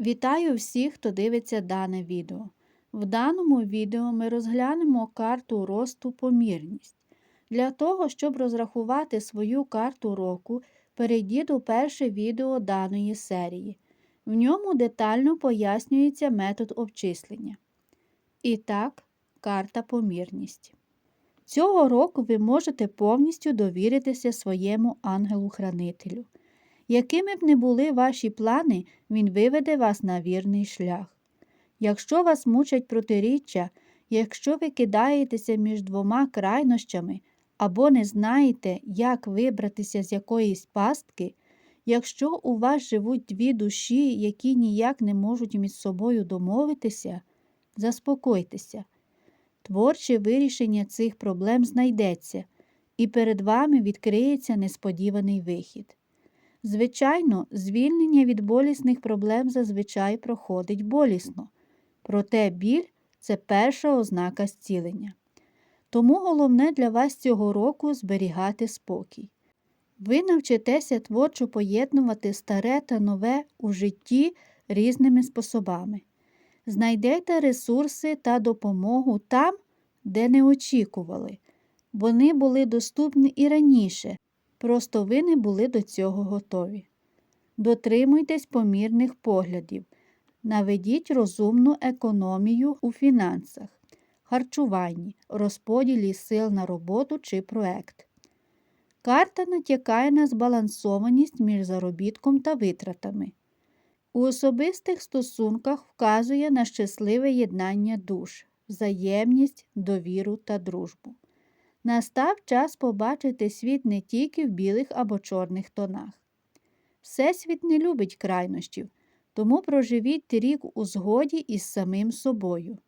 Вітаю всіх, хто дивиться дане відео. В даному відео ми розглянемо карту росту помірність. Для того, щоб розрахувати свою карту року, перейдіть у перше відео даної серії. В ньому детально пояснюється метод обчислення. І так, карта помірність. Цього року ви можете повністю довіритися своєму ангелу-хранителю. Якими б не були ваші плани, він виведе вас на вірний шлях. Якщо вас мучать протиріччя, якщо ви кидаєтеся між двома крайнощами або не знаєте, як вибратися з якоїсь пастки, якщо у вас живуть дві душі, які ніяк не можуть між собою домовитися, заспокойтеся. Творче вирішення цих проблем знайдеться, і перед вами відкриється несподіваний вихід. Звичайно, звільнення від болісних проблем зазвичай проходить болісно, проте біль це перша ознака зцілення. Тому головне для вас цього року зберігати спокій. Ви навчитеся творчо поєднувати старе та нове у житті різними способами. Знайдете ресурси та допомогу там, де не очікували. Вони були доступні і раніше, просто ви не були до цього готові. Дотримуйтесь помірних поглядів, наведіть розумну економію у фінансах, харчуванні, розподілі сил на роботу чи проект. Карта натякає на збалансованість між заробітком та витратами. У особистих стосунках вказує на щасливе єднання душ, взаємність, довіру та дружбу. Настав час побачити світ не тільки в білих або чорних тонах. Всесвіт не любить крайнощів, тому проживіть рік у згоді із самим собою.